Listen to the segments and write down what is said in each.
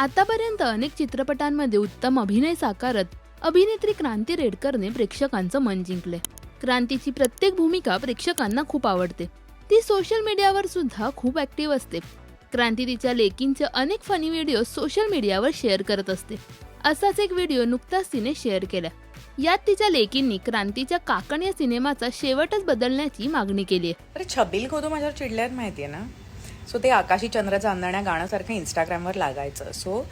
आतापर्यंत अनेक चित्रपटांमध्ये उत्तम अभिनय साकारत अभिनेत्री क्रांती रेडकरने प्रेक्षकांचं मन जिंकले. क्रांतीची प्रत्येक भूमिका प्रेक्षकांना खूप आवडते. ती सोशल मीडियावर सुद्धा खूप ऍक्टिव्ह असते. क्रांती तिच्या लेकींचे अनेक फनी व्हिडिओ सोशल मीडियावर शेअर करत असते. असाच एक व्हिडिओ नुकताच तिने शेअर केला. यात तिच्या लेकींनी क्रांतीच्या काकण या सिनेमाचा शेवटच बदलण्याची मागणी केली आहे. अरे छबिल खोदो माझ्यावर चिडल्यात माहितीये ना? सो ते आकाशी चंद्र चांदण्या गाण्यासारखं इंस्टाग्रामवर लागायचं. सो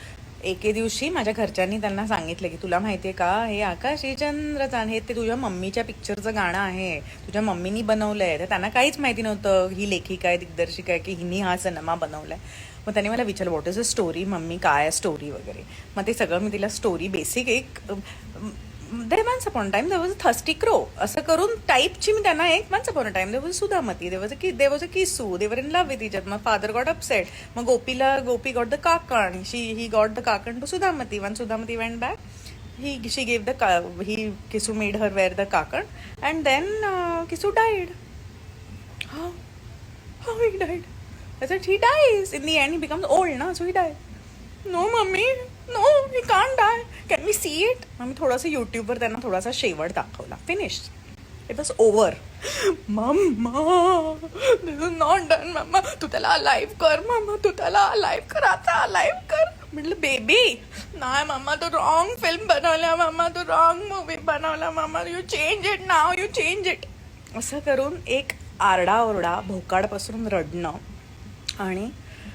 एके दिवशी माझ्या घरच्यांनी त्यांना सांगितलं की तुला माहितीये का? हे आकाशी चंद्र चांद हे ते तुझ्या मम्मीच्या पिक्चरचं गाणं आहे. तुझ्या मम्मीनी बनवलंय. तर त्यांना काहीच माहिती नव्हतं. ही लेखिका आहे दिग्दर्शिका आहे की हिनी हा सिनेमा बनवलाय. मग त्यांनी मला विचारलं what is a story mummy काय स्टोरी वगैरे? मग ते सगळं मी तिला स्टोरी बेसिक एक there once upon time there was a thirsty crow असं करून टाईपची मी त्यांना एक once upon time they was Sudhamati they was a की they was a किसू they were in love with each मग फादर गॉट अपसेट मग गोपीला Gopi got the Kaakan she he got the Kaakan to Sudhamati one Sudhamati went back he she gave the का he Kisu made her wear the Kaakan and then Kisu died How? How he died? I said, he dies. In the end, he becomes old, na? So he died. No we can die can die. See it मग मी थोडंसं यूट्यूबवर त्यांना थोडासा शेवट दाखवला. Finish it was over mama this is not done mama तू त्याला alive कर मम्मा तू त्याला अलाईव्ह कर. आता अलाईव्ह कर. म्हटलं बेबी नाही मम्मा तू रॉंग फिल्म बनवल्या मम्मा तू रॉंग मूवी बनवला mama you change it now you change it असं करून एक आरडाओरडा भोकाडपासून रडणं आणि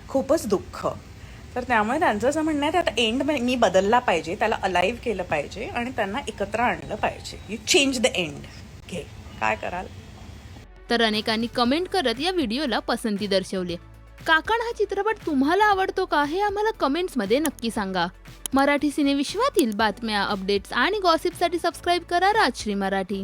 खूपच दुःख. तर त्यामुळे त्यांचं असं म्हणणं आहे की आता एंड मी बदलला पाहिजे त्याला अलाईव्ह केलं पाहिजे आणि त्यांना एकत्र आणलं पाहिजे. यू चेंज द एंड घे काय कराल? तर अनेकांनी कमेंट करत या व्हिडिओला पसंती दर्शवली. काकण हा चित्रपट तुम्हाला आवडतो का हे आम्हाला कमेंट्समध्ये नक्की सांगा. मराठी सिनेविश्वातील बातम्या अपडेट्स आणि गॉसिपसाठी सबस्क्राईब करा राजश्री मराठी.